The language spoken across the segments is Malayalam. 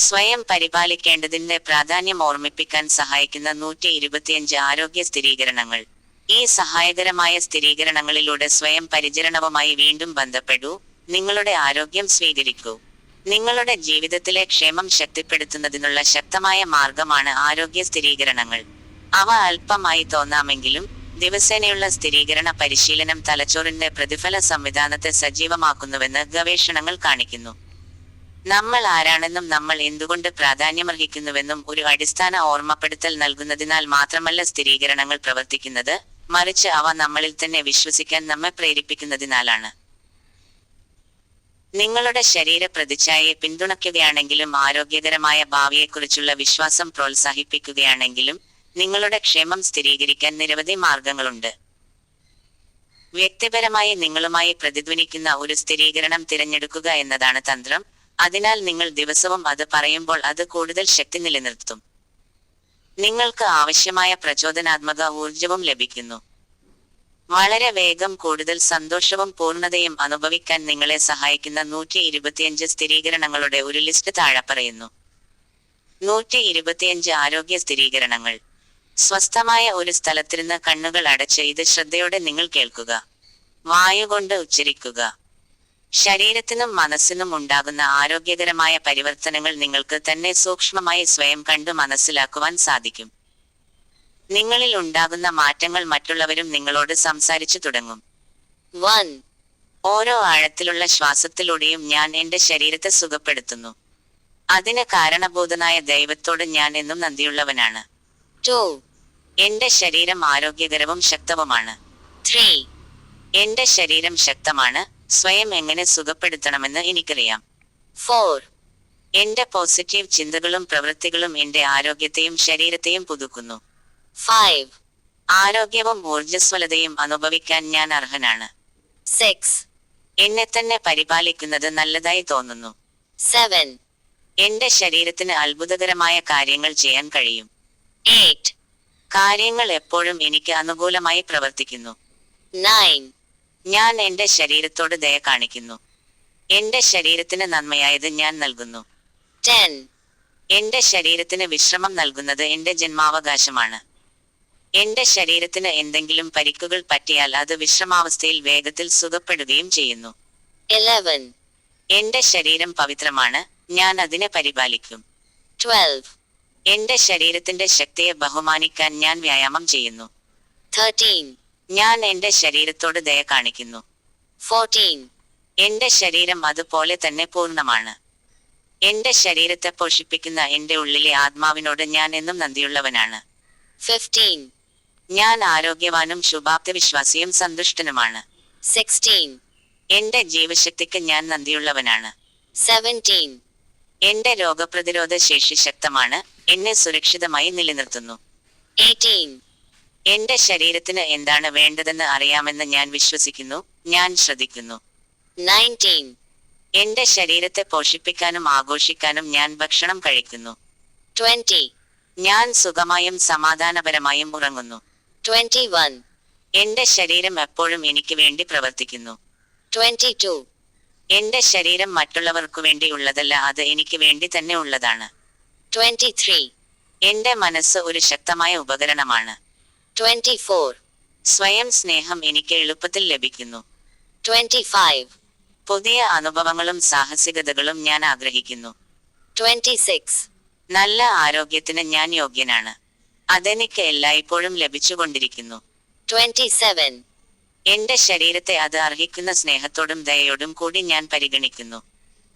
സ്വയം പരിപാലിക്കേണ്ടതിന്റെ പ്രാധാന്യം ഓർമ്മിപ്പിക്കാൻ സഹായിക്കുന്ന നൂറ്റി ഇരുപത്തിയഞ്ച് ആരോഗ്യ സ്ഥിരീകരണങ്ങൾ. ഈ സഹായകരമായ സ്ഥിരീകരണങ്ങളിലൂടെ സ്വയം പരിചരണവുമായി വീണ്ടും ബന്ധപ്പെടൂ. നിങ്ങളുടെ ആരോഗ്യം സ്വീകരിക്കൂ. നിങ്ങളുടെ ജീവിതത്തിലെ ക്ഷേമം ശക്തിപ്പെടുത്തുന്നതിനുള്ള ശക്തമായ മാർഗമാണ് ആരോഗ്യ സ്ഥിരീകരണങ്ങൾ. അവ അല്പമായി തോന്നാമെങ്കിലും ദിവസേനയുള്ള സ്ഥിരീകരണ പരിശീലനം തലച്ചോറിന്റെ പ്രതിഫല സംവിധാനത്തെ സജീവമാക്കുന്നുവെന്ന് ഗവേഷണങ്ങൾ കാണിക്കുന്നു. നമ്മൾ ആരാണെന്നും നമ്മൾ എന്തുകൊണ്ട് പ്രാധാന്യമർഹിക്കുന്നുവെന്നും ഒരു അടിസ്ഥാന ഓർമ്മപ്പെടുത്തൽ നൽകുന്നതിനാൽ മാത്രമല്ല സ്ഥിരീകരണങ്ങൾ പ്രവർത്തിക്കുന്നത്. മറിച്ച് അവ നമ്മളിൽ തന്നെ വിശ്വസിക്കാൻ നമ്മെ പ്രേരിപ്പിക്കുന്നതിനാലാണ്. നിങ്ങളുടെ ശരീര പ്രതിച്ഛായയെ പിന്തുണയ്ക്കുകയാണെങ്കിലും ആരോഗ്യകരമായ ഭാവിയെക്കുറിച്ചുള്ള വിശ്വാസം പ്രോത്സാഹിപ്പിക്കുകയാണെങ്കിലും നിങ്ങളുടെ ക്ഷേമം സ്ഥിരീകരിക്കാൻ നിരവധി മാർഗങ്ങളുണ്ട്. വ്യക്തിപരമായി നിങ്ങളുമായി പ്രതിധ്വനിക്കുന്ന ഒരു സ്ഥിരീകരണം തിരഞ്ഞെടുക്കുക എന്നതാണ് തന്ത്രം. അതിനാൽ നിങ്ങൾ ദിവസവും അത് പറയുമ്പോൾ അത് കൂടുതൽ ശക്തി നിലനിർത്തും. നിങ്ങൾക്ക് ആവശ്യമായ പ്രചോദനാത്മക ഊർജവും ലഭിക്കുന്നു. വളരെ വേഗം കൂടുതൽ സന്തോഷവും പൂർണതയും അനുഭവിക്കാൻ നിങ്ങളെ സഹായിക്കുന്ന നൂറ്റി ഇരുപത്തിയഞ്ച് സ്ഥിരീകരണങ്ങളുടെ ഒരു ലിസ്റ്റ് താഴെ പറയുന്നു. നൂറ്റി ഇരുപത്തിയഞ്ച് ആരോഗ്യ സ്ഥിരീകരണങ്ങൾ. സ്വസ്ഥമായ ഒരു സ്ഥലത്തിരുന്ന് കണ്ണുകൾ അടച്ച് ഇത് ശ്രദ്ധയോടെ നിങ്ങൾ കേൾക്കുക. വായുകൊണ്ട് ഉച്ചരിക്കുക. ശരീരത്തിനും മനസ്സിനും ഉണ്ടാകുന്ന ആരോഗ്യകരമായ പരിവർത്തനങ്ങൾ നിങ്ങൾക്ക് തന്നെ സൂക്ഷ്മമായി സ്വയം കണ്ടു മനസ്സിലാക്കുവാൻ സാധിക്കും. നിങ്ങളിൽ ഉണ്ടാകുന്ന മാറ്റങ്ങൾ മറ്റുള്ളവരും നിങ്ങളോട് സംസാരിച്ചു തുടങ്ങും. വൺ. ഓരോ ആഴത്തിലുള്ള ശ്വാസത്തിലൂടെയും ഞാൻ എന്റെ ശരീരത്തെ സുഖപ്പെടുത്തുന്നു. അതിന് കാരണബോധനായ ദൈവത്തോട് ഞാൻ എന്നും നന്ദിയുള്ളവനാണ്. ടു. എന്റെ ശരീരം ആരോഗ്യകരവും ശക്തവുമാണ്. ത്രീ. എന്റെ ശരീരം ശക്തമാണ്. സ്വയം എങ്ങനെ സുഖപ്പെടുത്തണമെന്ന് എനിക്കറിയാം. ഫോർ എന്റെ പോസിറ്റീവ് ചിന്തകളും പ്രവൃത്തികളും എന്റെ ആരോഗ്യത്തെയും ശരീരത്തെയും പുതുക്കുന്നു. ഫൈവ് ആരോഗ്യവും ഊർജസ്വലതയും അനുഭവിക്കാൻ ഞാൻ അർഹനാണ്. സിക്സ് എന്നെ തന്നെ പരിപാലിക്കുന്നത് നല്ലതായി തോന്നുന്നു. സെവൻ എന്റെ ശരീരത്തിന് അത്ഭുതകരമായ കാര്യങ്ങൾ ചെയ്യാൻ കഴിയും. എയ്റ്റ് കാര്യങ്ങൾ എപ്പോഴും എനിക്ക് അനുകൂലമായി പ്രവർത്തിക്കുന്നു. നയൻ ഞാൻ എന്റെ ശരീരത്തോട് ദയ കാണിക്കുന്നു. എന്റെ ശരീരത്തിന് നന്മയായത് ഞാൻ നൽകുന്നു. ടെൻ. എന്റെ ശരീരത്തിന് വിശ്രമം നൽകുന്നത് എന്റെ ജന്മാവകാശമാണ്. എന്റെ ശരീരത്തിന് എന്തെങ്കിലും പരിക്കുകൾ പറ്റിയാൽ അത് വിശ്രമാവസ്ഥയിൽ വേഗത്തിൽ സുഖപ്പെടുകയും ചെയ്യുന്നു. ഇലവൻ എന്റെ ശരീരം പവിത്രമാണ് ഞാൻ അതിനെ പരിപാലിക്കും. ട്വൽവ് എന്റെ ശരീരത്തിന്റെ ശക്തിയെ ബഹുമാനിക്കാൻ ഞാൻ വ്യായാമം ചെയ്യുന്നു. തേർട്ടീൻ ഞാൻ എന്റെ ശരീരത്തോട് ദയ കാണിക്കുന്നു. ഫോർട്ടീൻ എന്റെ ശരീരം അതുപോലെ തന്നെ പൂർണമാണ്. എന്റെ ശരീരത്തെ പോഷിപ്പിക്കുന്ന എന്റെ ഉള്ളിലെ ആത്മാവിനോട് ഞാൻ എന്നും നന്ദിയുള്ളവനാണ്. ഫിഫ്റ്റീൻ ഞാൻ ആരോഗ്യവാനും ശുഭാപ്തി വിശ്വാസിയും സന്തുഷ്ടനുമാണ്. സിക്സ്റ്റീൻ എന്റെ ജീവശക്തിക്ക് ഞാൻ നന്ദിയുള്ളവനാണ്. സെവന്റീൻ എന്റെ രോഗപ്രതിരോധ ശേഷി ശക്തമാണ് എന്നെ സുരക്ഷിതമായി നിലനിർത്തുന്നു. എയ്റ്റീൻ എന്റെ ശരീരത്തിന് എന്താണ് വേണ്ടതെന്ന് അറിയാമെന്ന് ഞാൻ വിശ്വസിക്കുന്നു ഞാൻ ശ്രദ്ധിക്കുന്നു. നയന്റീൻ എന്റെ ശരീരത്തെ പോഷിപ്പിക്കാനും ആഘോഷിക്കാനും ഞാൻ ഭക്ഷണം കഴിക്കുന്നു. ട്വന്റി ഞാൻ സുഖമായും സമാധാനപരമായും ഉറങ്ങുന്നു. ട്വന്റി വൺ എന്റെ ശരീരം എപ്പോഴും എനിക്ക് വേണ്ടി പ്രവർത്തിക്കുന്നു. ട്വന്റി ടു എന്റെ ശരീരം മറ്റുള്ളവർക്കു വേണ്ടി ഉള്ളതല്ല അത് എനിക്ക് വേണ്ടി തന്നെ ഉള്ളതാണ്. ട്വന്റി ത്രീ എന്റെ മനസ്സ് ഒരു ശക്തമായ ഉപകരണമാണ്. ട്വന്റി ഫോർ സ്വയം സ്നേഹം എനിക്ക് എളുപ്പത്തിൽ ലഭിക്കുന്നു. ട്വന്റി ഫൈവ് പുതിയ അനുഭവങ്ങളും സാഹസികതകളും ഞാൻ ആഗ്രഹിക്കുന്നു. ട്വന്റി സിക്സ് നല്ല ആരോഗ്യത്തിന് ഞാൻ യോഗ്യനാണ്. അതെനിക്ക് എല്ലായ്പ്പോഴും ലഭിച്ചുകൊണ്ടിരിക്കുന്നു. ട്വന്റി സെവൻ എന്റെ ശരീരത്തെ അത് അർഹിക്കുന്ന സ്നേഹത്തോടും ദയയോടും കൂടി ഞാൻ പരിഗണിക്കുന്നു.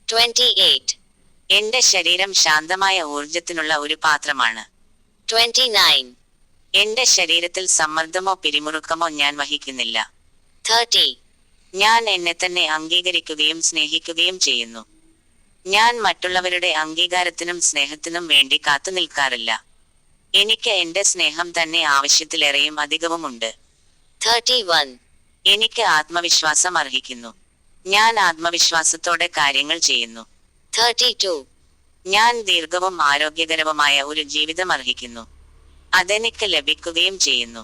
ട്വന്റി എയ്റ്റ് എന്റെ ശരീരം ശാന്തമായ ഊർജത്തിനുള്ള ഒരു പാത്രമാണ്. ട്വന്റി നയൻ എന്റെ ശരീരത്തിൽ സമ്മർദ്ദമോ പിരിമുറുക്കമോ ഞാൻ വഹിക്കുന്നില്ല. തേർട്ടി ഞാൻ എന്നെ തന്നെ അംഗീകരിക്കുകയും സ്നേഹിക്കുകയും ചെയ്യുന്നു. ഞാൻ മറ്റുള്ളവരുടെ അംഗീകാരത്തിനും സ്നേഹത്തിനും വേണ്ടി കാത്തു നിൽക്കാറില്ല. എനിക്ക് എന്റെ സ്നേഹം തന്നെ ആവശ്യത്തിലേറെയും അധികവുമുണ്ട്. തേർട്ടി വൺ എനിക്ക് ആത്മവിശ്വാസം അർഹിക്കുന്നു. ഞാൻ ആത്മവിശ്വാസത്തോടെ കാര്യങ്ങൾ ചെയ്യുന്നു. തേർട്ടി ടു ഞാൻ ദീർഘവും ആരോഗ്യകരവുമായ ഒരു ജീവിതം അർഹിക്കുന്നു. അതെനിക്ക് ലഭിക്കുകയും ചെയ്യുന്നു.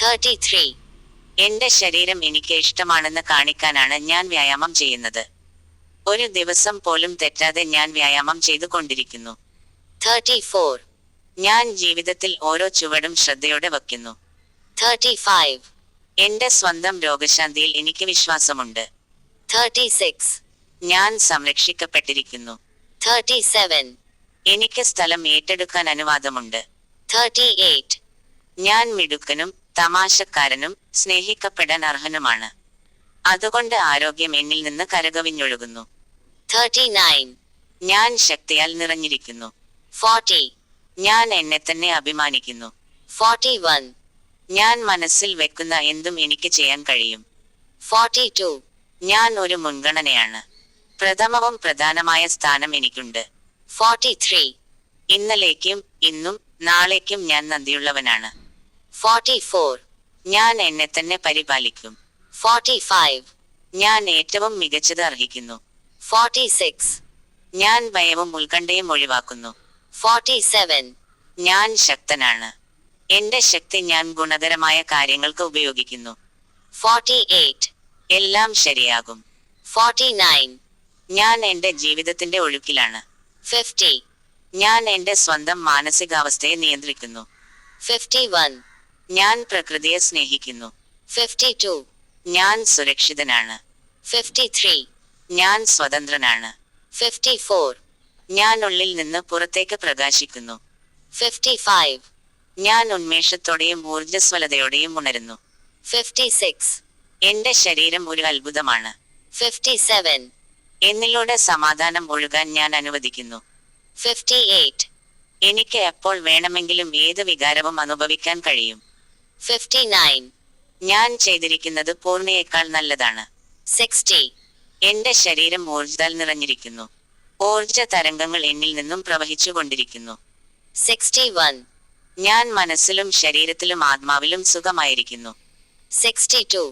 തേർട്ടി ത്രീ എന്റെ ശരീരം എനിക്ക് ഇഷ്ടമാണെന്ന് കാണിക്കാനാണ് ഞാൻ വ്യായാമം ചെയ്യുന്നത്. ഒരു ദിവസം പോലും തെറ്റാതെ ഞാൻ വ്യായാമം ചെയ്തുകൊണ്ടിരിക്കുന്നു. 34, ഞാൻ ജീവിതത്തിൽ ഓരോ ചുവടും ശ്രദ്ധയോടെ വയ്ക്കുന്നു. 35, എന്റെ സ്വന്തം രോഗശാന്തിയിൽ എനിക്ക് വിശ്വാസമുണ്ട്. 36, ഞാൻ സംരക്ഷിക്കപ്പെട്ടിരിക്കുന്നു. 37, എനിക്ക് സ്ഥലം ഏറ്റെടുക്കാൻ അനുവാദമുണ്ട്. 38, ഞാൻ മിടുക്കനും തമാശക്കാരനും സ്നേഹിക്കപ്പെടാൻ അർഹനുമാണ്. അതുകൊണ്ട് ആരോഗ്യം എന്നിൽ നിന്ന് കരകവിഞ്ഞൊഴുകുന്നു. 39, ഞാൻ ശക്തിയാൽ നിറഞ്ഞിരിക്കുന്നു. 40, ഞാൻ എന്നെ തന്നെ അഭിമാനിക്കുന്നു. 41, ഞാൻ മനസ്സിൽ വെക്കുന്ന എന്തും എനിക്ക് ചെയ്യാൻ കഴിയും. 42, ഞാൻ ഒരു മുൻഗണനയാണ്. പ്രഥമവും പ്രധാനമായ സ്ഥാനം എനിക്കുണ്ട്. 43, ഇന്നലേക്കും ഇന്നും നാളേക്കും ഞാൻ നന്ദിയുള്ളവനാണ്. 44, ഞാൻ എന്നെ തന്നെ പരിപാലിക്കും. 45, ഞാൻ ഏറ്റവും മികച്ചത് അർഹിക്കുന്നു. 46, ഞാൻ ഭയവും ഉത്കണ്ഠയും ഒഴിവാക്കുന്നു. 47, ഞാൻ ശക്തനാണ്. എന്റെ ശക്തി ഞാൻ ഗുണകരമായ കാര്യങ്ങൾക്ക് ഉപയോഗിക്കുന്നു. 48, എല്ലാം ശരിയാകും. 49, ഞാൻ എന്റെ ജീവിതത്തിന്റെ ഒഴുക്കിലാണ്. 50, ഞാൻ എന്റെ സ്വന്തം മാനസികാവസ്ഥയെ നിയന്ത്രിക്കുന്നു. 51, ഞാൻ പ്രകൃതിയെ സ്നേഹിക്കുന്നു. 52, ഞാൻ സുരക്ഷിതനാണ്. 53, ഞാൻ സ്വതന്ത്രനാണ്. 54, ഞാൻ ഉള്ളിൽ നിന്ന് പുറത്തേക്ക് പ്രകാശിക്കുന്നു. 55, ഞാൻ ഉന്മേഷത്തോടെയും ഊർജസ്വലതയോടെയും ഉണരുന്നു. 56, എന്റെ ശരീരം ഒരു അത്ഭുതമാണ്. 57, എന്നിലൂടെ സമാധാനം ഒഴുകാൻ ഞാൻ അനുവദിക്കുന്നു. 58, എനിക്ക് എപ്പോൾ വേണമെങ്കിലും ഏത് വികാരവും അനുഭവിക്കാൻ കഴിയും? 59, ഞാൻ ചെയ്തിരിക്കുന്നത് പൂർണയേക്കാൾ നല്ലതാണ്. 60, എന്റെ ശരീരം ഊർജത്താൽ നിറഞ്ഞിരിക്കുന്നു. ഊർജ തരംഗങ്ങൾ എന്നിൽ നിന്നും പ്രവഹിച്ചുകൊണ്ടിരിക്കുന്നു 61, ഞാൻ മനസ്സിലും ശരീരത്തിലും ആത്മാവിലും സുഖമായിരിക്കുന്നു. 62,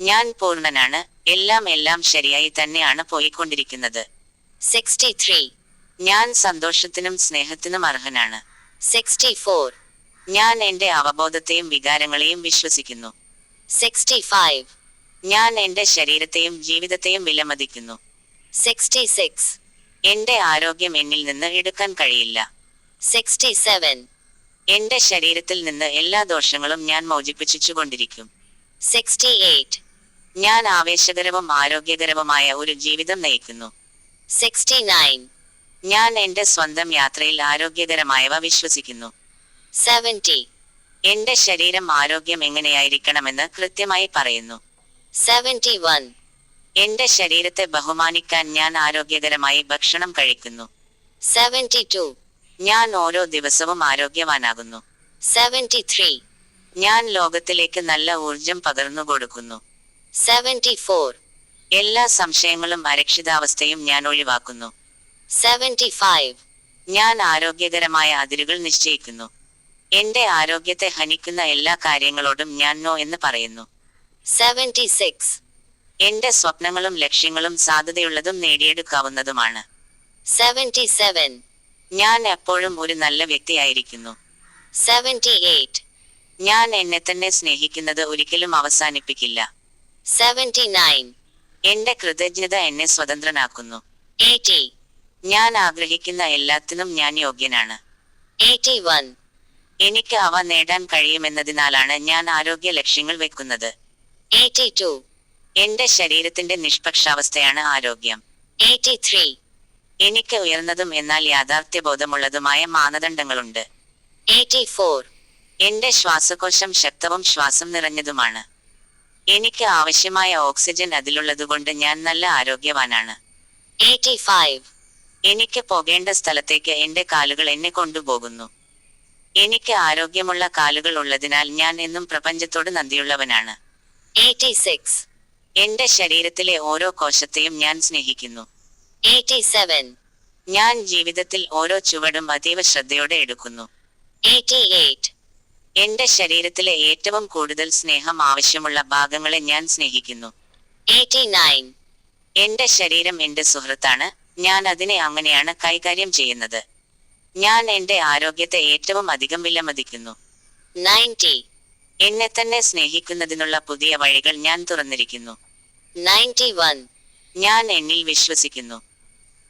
ഞാൻ പൂർണനാണ്. എല്ലാം എല്ലാം ശരിയായി തന്നെയാണ് പോയിക്കൊണ്ടിരിക്കുന്നത്. 63, ഞാൻ സന്തോഷത്തിനും സ്നേഹത്തിനും അർഹനാണ്. 64, ഞാൻ എന്റെ അവബോധത്തെയും വികാരങ്ങളെയും വിശ്വസിക്കുന്നു. 65, ഞാൻ എന്റെ ശരീരത്തെയും ജീവിതത്തെയും വിലമതിക്കുന്നു. 66, എന്റെ ആരോഗ്യം എന്നിൽ നിന്ന് എടുക്കാൻ കഴിയില്ല. 67, എന്റെ ശരീരത്തിൽ നിന്ന് എല്ലാ ദോഷങ്ങളും ഞാൻ മോചിപ്പിച്ചുകൊണ്ടിരിക്കും. 68, ഞാൻ ആവേശകരവും ആരോഗ്യകരവുമായ ഒരു ജീവിതം നയിക്കുന്നു. 69, ഞാൻ എന്റെ സ്വന്തം യാത്രയിൽ ആരോഗ്യകരമായവ വിശ്വസിക്കുന്നു. 70, എന്റെ ശരീരം ആരോഗ്യം എങ്ങനെയായിരിക്കണമെന്ന് കൃത്യമായി പറയുന്നു. 71, എന്റെ ശരീരത്തെ ബഹുമാനിക്കാൻ ഞാൻ ആരോഗ്യകരമായി ഭക്ഷണം കഴിക്കുന്നു. 72, ഞാൻ ഓരോ ദിവസവും ആരോഗ്യവാനാകുന്നു. 73, ഞാൻ ലോകത്തിലേക്ക് നല്ല ഊർജം പകർന്നു കൊടുക്കുന്നു. 74, എല്ലാ സംശയങ്ങളും അരക്ഷിതാവസ്ഥയും ഞാൻ ഒഴിവാക്കുന്നു. 75, ഞാൻ ആരോഗ്യകരമായ അതിരുകൾ നിശ്ചയിക്കുന്നു. എന്റെ ആരോഗ്യത്തെ ഹനിക്കുന്ന എല്ലാ കാര്യങ്ങളോടും ഞാൻ നോ എന്ന് പറയുന്നു. 76, എന്റെ സ്വപ്നങ്ങളും ലക്ഷ്യങ്ങളും സാധ്യതയുള്ളതും നേടിയെടുക്കാവുന്നതുമാണ്. 77, ഞാൻ എപ്പോഴും ഒരു നല്ല വ്യക്തിയായിരിക്കുന്നു. 78, ഞാൻ എന്നെ തന്നെ സ്നേഹിക്കുന്നത് ഒരിക്കലും അവസാനിപ്പിക്കില്ല. 79, എന്റെ കൃതജ്ഞത എന്നെ സ്വതന്ത്രനാക്കുന്നു. 80, ഞാൻ ആഗ്രഹിക്കുന്ന എല്ലാത്തിനും ഞാൻ യോഗ്യനാണ്. 81, എനിക്ക് അവ നേടാൻ കഴിയുമെന്നതിനാലാണ് ഞാൻ ആരോഗ്യ ലക്ഷ്യങ്ങൾ വെക്കുന്നത്. 82, എന്റെ ശരീരത്തിന്റെ നിഷ്പക്ഷാവസ്ഥയാണ് ആരോഗ്യം. 83, എനിക്ക് ഉയർന്നതും എന്നാൽ യാഥാർത്ഥ്യബോധമുള്ളതുമായ മാനദണ്ഡങ്ങളുണ്ട്. 84, എന്റെ ശ്വാസകോശം ശക്തവും ശ്വാസം നിറഞ്ഞതുമാണ്. എനിക്ക് ആവശ്യമായ ഓക്സിജൻ അതിലുള്ളതുകൊണ്ട് ഞാൻ നല്ല ആരോഗ്യവാനാണ്. 85, എനിക്ക് പോകേണ്ട സ്ഥലത്തേക്ക് എന്റെ കാലുകൾ എന്നെ കൊണ്ടുപോകുന്നു. എനിക്ക് ആരോഗ്യമുള്ള കാലുകൾ ഉള്ളതിനാൽ ഞാൻ എന്നും പ്രപഞ്ചത്തോട് നന്ദിയുള്ളവനാണ്. 86, എന്റെ ശരീരത്തിലെ ഓരോ കോശത്തെയും ഞാൻ സ്നേഹിക്കുന്നു. 87, ഞാൻ ജീവിതത്തിൽ ഓരോ ചുവടും അതീവ ശ്രദ്ധയോടെ എടുക്കുന്നു. 88, എന്റെ ശരീരത്തിലെ ഏറ്റവും കൂടുതൽ സ്നേഹം ആവശ്യമുള്ള ഭാഗങ്ങളെ ഞാൻ സ്നേഹിക്കുന്നു. 89, എന്റെ ശരീരം എന്റെ സുഹൃത്താണ്. ഞാൻ അതിനെ അങ്ങനെയാണ് കൈകാര്യം ചെയ്യുന്നത്. ഞാൻ എന്റെ ആരോഗ്യത്തെ ഏറ്റവും അധികം വിലമതിക്കുന്നു. 90, എന്നെ തന്നെ സ്നേഹിക്കുന്നതിനുള്ള പുതിയ വഴികൾ ഞാൻ തുറന്നിരിക്കുന്നു. 91, ഞാൻ എന്നിൽ വിശ്വസിക്കുന്നു.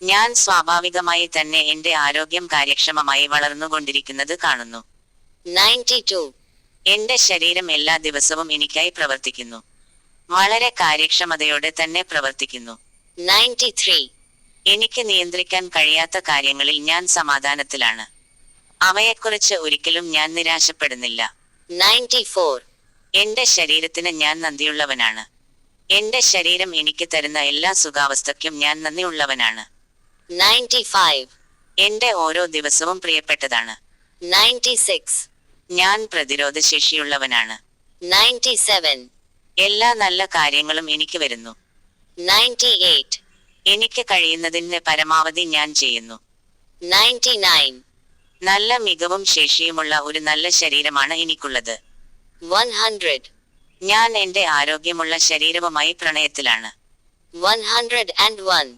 ഞാൻ സ്വാഭാവികമായി തന്നെ എന്റെ ആരോഗ്യം കാര്യക്ഷമമായി വളർന്നുകൊണ്ടിരിക്കുന്നത് കാണുന്നു. 92, എന്റെ ശരീരം എല്ലാ ദിവസവും എനിക്കായി പ്രവർത്തിക്കുന്നു. വളരെ കാര്യക്ഷമതയോടെ തന്നെ പ്രവർത്തിക്കുന്നു. 93, എനിക്ക് നിയന്ത്രിക്കാൻ കഴിയാത്ത കാര്യങ്ങളിൽ ഞാൻ സമാധാനത്തിലാണ്. അവയെക്കുറിച്ച് ഒരിക്കലും ഞാൻ നിരാശപ്പെടുന്നില്ല. 94, എന്റെ ശരീരത്തിന് ഞാൻ നന്ദിയുള്ളവനാണ്. എന്റെ ശരീരം എനിക്ക് തരുന്ന എല്ലാ സുഖാവസ്ഥയ്ക്കും ഞാൻ നന്ദിയുള്ളവനാണ്. 95, എന്റെ ഓരോ ദിവസവും പ്രിയപ്പെട്ടതാണ്. 96, ഞാൻ പ്രതിരോധശേഷിയുള്ളവനാണ്. 97, എല്ലാ നല്ല കാര്യങ്ങളും എനിക്ക് വരുന്നു. 98, എനിക്ക് കഴിയുന്നതിന് പരമാവധി ഞാൻ ചെയ്യുന്നു. 99, നല്ല മികവും ശേഷിയുമുള്ള ഒരു നല്ല ശരീരമാണ് എനിക്കുള്ളത്. 100, ഞാൻ എന്റെ ആരോഗ്യമുള്ള ശരീരവുമായി പ്രണയത്തിലാണ്. 101,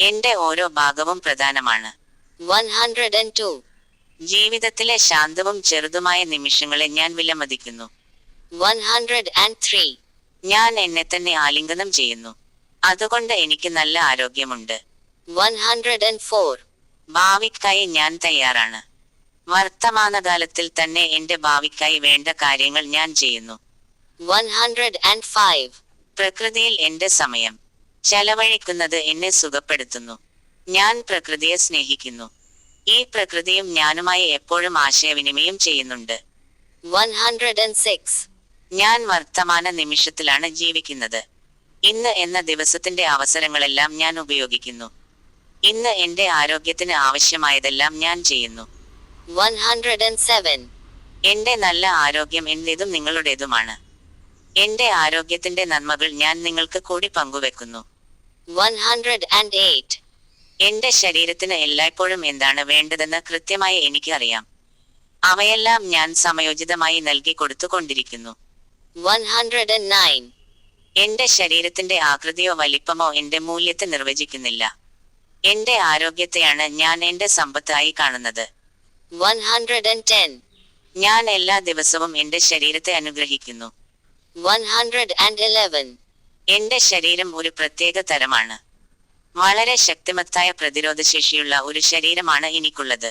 എന്റെ ഓരോ ഭാഗവും പ്രധാനമാണ്. 102, ജീവിതത്തിലെ ശാന്തവും ചെറുതുമായ നിമിഷങ്ങളെ ഞാൻ വിലമതിക്കുന്നു. 103, ഞാൻ എന്നെ തന്നെ ആലിംഗനം ചെയ്യുന്നു. അതുകൊണ്ട് എനിക്ക് നല്ല ആരോഗ്യമുണ്ട്. 104, ഭാവിക്കായി ഞാൻ തയ്യാറാണ്. വർത്തമാനകാലത്തിൽ തന്നെ എന്റെ ഭാവിക്കായി വേണ്ട കാര്യങ്ങൾ ഞാൻ ചെയ്യുന്നു. 105, പ്രകൃതിയിൽ എന്റെ സമയം. ചെലവഴിക്കുന്നത് എന്നെ സുഖപ്പെടുത്തുന്നു. ഞാൻ പ്രകൃതിയെ സ്നേഹിക്കുന്നു. ഈ പ്രകൃതിയും ഞാനുമായി എപ്പോഴും ആശയവിനിമയം ചെയ്യുന്നുണ്ട്. 106, ഞാൻ വർത്തമാന നിമിഷത്തിലാണ് ജീവിക്കുന്നത്. ഇന്ന് എന്ന ദിവസത്തിന്റെ അവസരങ്ങളെല്ലാം ഞാൻ ഉപയോഗിക്കുന്നു. ഇന്ന് എന്റെ ആരോഗ്യത്തിന് ആവശ്യമായതെല്ലാം ഞാൻ ചെയ്യുന്നു. 107, എന്റെ നല്ല ആരോഗ്യം എന്റേതും നിങ്ങളുടേതുമാണ്. എന്റെ ആരോഗ്യത്തിന്റെ നന്മകൾ ഞാൻ നിങ്ങൾക്ക് കൂടി പങ്കുവെക്കുന്നു. 108, എന്റെ ശരീരത്തിന് എല്ലായ്പ്പോഴും എന്താണ് വേണ്ടതെന്ന് കൃത്യമായി എനിക്ക് അറിയാം അവയെല്ലാം ഞാൻ സമയോചിതമായി നൽകി കൊടുത്തുകൊണ്ടിരിക്കുന്നു. 109, എന്റെ ശരീരത്തിന്റെ ആകൃതിയോ വലിപ്പമോ എന്റെ മൂല്യത്തെ നിർവചിക്കുന്നില്ല. എന്റെ ആരോഗ്യത്തെയാണ് ഞാൻ എന്റെ സമ്പത്തായി കാണുന്നത്. 110, ഞാൻ എല്ലാ ദിവസവും എന്റെ ശരീരത്തെ അനുഗ്രഹിക്കുന്നു. 111, എന്റെ ശരീരം ഒരു പ്രത്യേക തരമാണ്. വളരെ ശക്തിമത്തായ പ്രതിരോധശേഷിയുള്ള ഒരു ശരീരമാണ് എനിക്കുള്ളത്.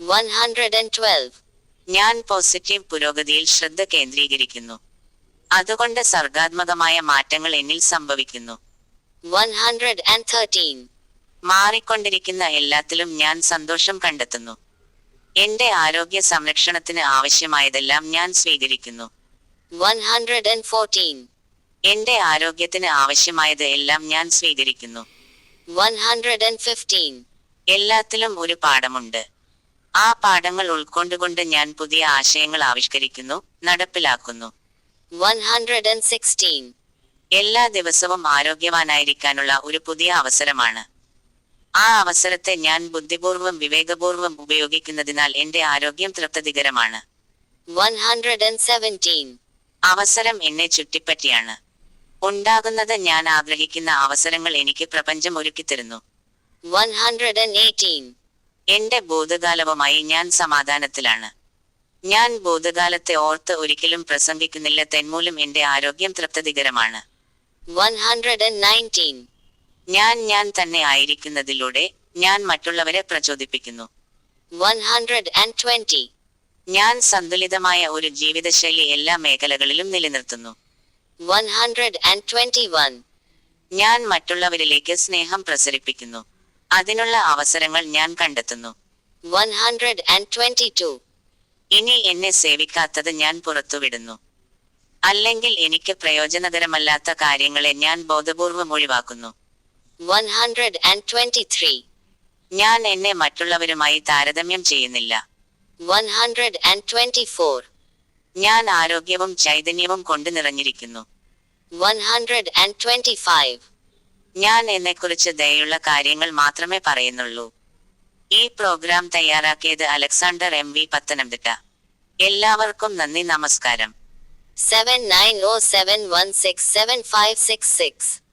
112, ഞാൻ പോസിറ്റീവ് പുരോഗതിയിൽ ശ്രദ്ധ കേന്ദ്രീകരിക്കുന്നു. അതുകൊണ്ട് സർഗാത്മകമായ മാറ്റങ്ങൾ എന്നിൽ സംഭവിക്കുന്നു. 113, മാറിക്കൊണ്ടിരിക്കുന്ന എല്ലാത്തിലും ഞാൻ സന്തോഷം കണ്ടെത്തുന്നു. എന്റെ ആരോഗ്യ സംരക്ഷണത്തിന് ആവശ്യമായതെല്ലാം ഞാൻ സ്വീകരിക്കുന്നു. 114, എന്റെ ആരോഗ്യത്തിന് ആവശ്യമായത് എല്ലാം ഞാൻ സ്വീകരിക്കുന്നു. 115, എല്ലാത്തിലും ഒരു പാഠമുണ്ട്. ആ പാഠങ്ങൾ ഉൾക്കൊണ്ടുകൊണ്ട് ഞാൻ പുതിയ ആശയങ്ങൾ ആവിഷ്കരിക്കുന്നു നടപ്പിലാക്കുന്നു. 116, എല്ലാ ദിവസവും ആരോഗ്യവാനായിരിക്കാനുള്ള ഒരു പുതിയ അവസരമാണ്. ആ അവസരത്തെ ഞാൻ ബുദ്ധിപൂർവം വിവേകപൂർവം ഉപയോഗിക്കുന്നതിനാൽ എന്റെ ആരോഗ്യം തൃപ്തികരമാണ്. 117, അവസരം എന്നെ ചുറ്റിപ്പറ്റിയാണ്. ഉണ്ടാകുന്നത് ഞാൻ ആഗ്രഹിക്കുന്ന അവസരങ്ങൾ എനിക്ക് പ്രപഞ്ചം ഒരുക്കിത്തരുന്നു 118, എന്റെ ഭൂതകാലവുമായി ഞാൻ സമാധാനത്തിലാണ്. ഞാൻ ഭൂതകാലത്തെ ഓർത്ത് ഒരിക്കലും പ്രസംഗിക്കുന്നില്ല. തെന്മൂലം എന്റെ ആരോഗ്യം തൃപ്തികരമാണ്. 119, ഞാൻ ഞാൻ തന്നെ ആയിരിക്കുന്നതിലൂടെ ഞാൻ മറ്റുള്ളവരെ പ്രചോദിപ്പിക്കുന്നു. 120, ഞാൻ സന്തുലിതമായ ഒരു ജീവിതശൈലി എല്ലാ മേഖലകളിലും നിലനിർത്തുന്നു. 121, ഞാൻ മറ്റുള്ളവരിലേക്ക് സ്നേഹം പ്രസരിപ്പിക്കുന്നു. അതിനുള്ള അവസരങ്ങൾ ഞാൻ കണ്ടെത്തുന്നു. 122, ഇനി എന്നെ സേവിക്കാത്തത് ഞാൻ പുറത്തുവിടുന്നു. അല്ലെങ്കിൽ എനിക്ക് പ്രയോജനകരമല്ലാത്ത കാര്യങ്ങളെ ഞാൻ ബോധപൂർവം ഒഴിവാക്കുന്നു. 123, ഞാൻ എന്നെ മറ്റുള്ളവരുമായി താരതമ്യം ചെയ്യുന്നില്ല. 124, ഞാൻ ആരോഗ്യവും ചൈതന്യവും കൊണ്ട് നിറഞ്ഞിരിക്കുന്നു. 125, ഞാൻ എന്നെക്കുറിച്ച് ദയുള്ള കാര്യങ്ങൾ മാത്രമേ പറയുന്നുള്ളൂ. ഈ പ്രോഗ്രാം തയ്യാറാക്കിയത് അലക്സാണ്ടർ എം വി പത്തനംതിട്ട എല്ലാവർക്കും നന്ദി നമസ്കാരം 7907167566.